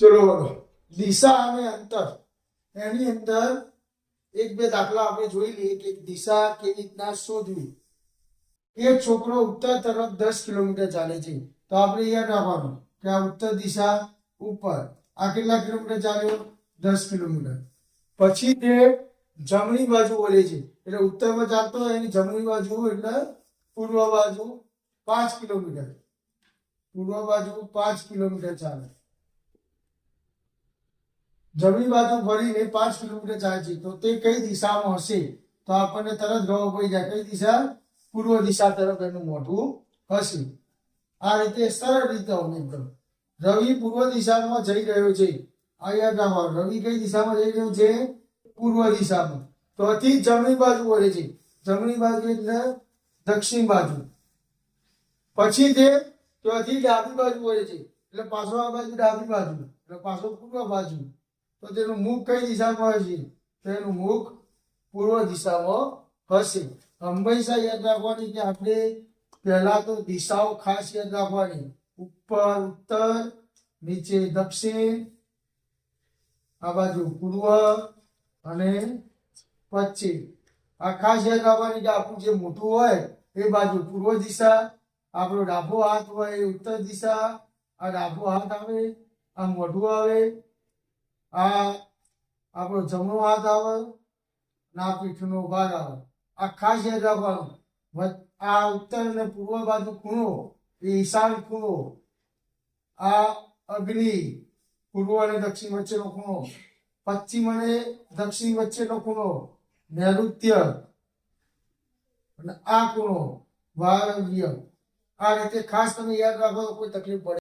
ચલો દિશા અને અંતર. એની અંદર એક બે દાખલા આપણે જોઈ લઈએ કે દિશા કેવી રીતના શોધવી. એક છોકરો ઉત્તર તરફ દસ કિલોમીટર ચાલે છે. તો આપણે યાદ રાખવાનું કે આ ઉત્તર દિશા ઉપર. આ કેટલા કિલોમીટર ચાલ્યો? દસ કિલોમીટર. પછી તે જમણી બાજુ વળે છે. એટલે ઉત્તરમાં ચાલતો હોય એની જમણી બાજુ એટલે પૂર્વ બાજુ પાંચ કિલોમીટર. પૂર્વ બાજુ પાંચ કિલોમીટર ચાલે. જમણી બાજુ ફરીને પાંચ કિલોમીટર જાય છે. તો તે કઈ દિશામાં હશે? તો આપણને તરત ખબર પડી જાય. કઈ દિશા? પૂર્વ દિશા તરફ એનું મોઢું હશે. આ રીતે સરળ રીતે એકદમ રવિ પૂર્વ દિશામાં જઈ રહ્યો છે. આ યાદ રવિ કઈ દિશામાં જઈ રહ્યો છે? પૂર્વ દિશામાં. તો અતિ જમણી બાજુ વળે છે. જમણી બાજુ એટલે દક્ષિણ બાજુ. પછી તે ત્યાંથી ડાબી બાજુ વળે છે. એટલે પાછો આ બાજુ ડાબી બાજુ. એટલે પાછો પૂર્વ બાજુ. તો તેનું મુખ કઈ દિશામાં હશે? તો એનું મુખ પૂર્વ દિશામાં હશે. હંમેશા યાદ રાખવાની કે આપણે પહેલા તો દિશાઓ ખાસ યાદ રાખવાની. ઉપર, ઉત્તર, નીચે, દક્ષિણ, આ બાજુ પૂર્વ અને પશ્ચિમ. આ ખાસ યાદ રાખવાની કે આપણું જે મોટું હોય એ બાજુ પૂર્વ દિશા, આપણો ડાબો હાથ હોય ઉત્તર દિશા, આ ડાબો હાથ આવે, આ મોઢું આવે આ આપણો જમણો હાથ આવે અને આ પીઠનો ભાગ આવે યાદ રાખવાનું. આ ઉત્તર અને પૂર્વ બાજુ ખૂણો, એ ઈશાન ખૂણો. આ અગ્નિ પૂર્વ અને દક્ષિણ વચ્ચેનો ખૂણો. પશ્ચિમ અને દક્ષિણ વચ્ચેનો ખૂણો. નૈઋત્ય અને આ ખૂણો. વાયવ્ય. આ રીતે ખાસ તમે યાદ રાખો કોઈ તકલીફ પડે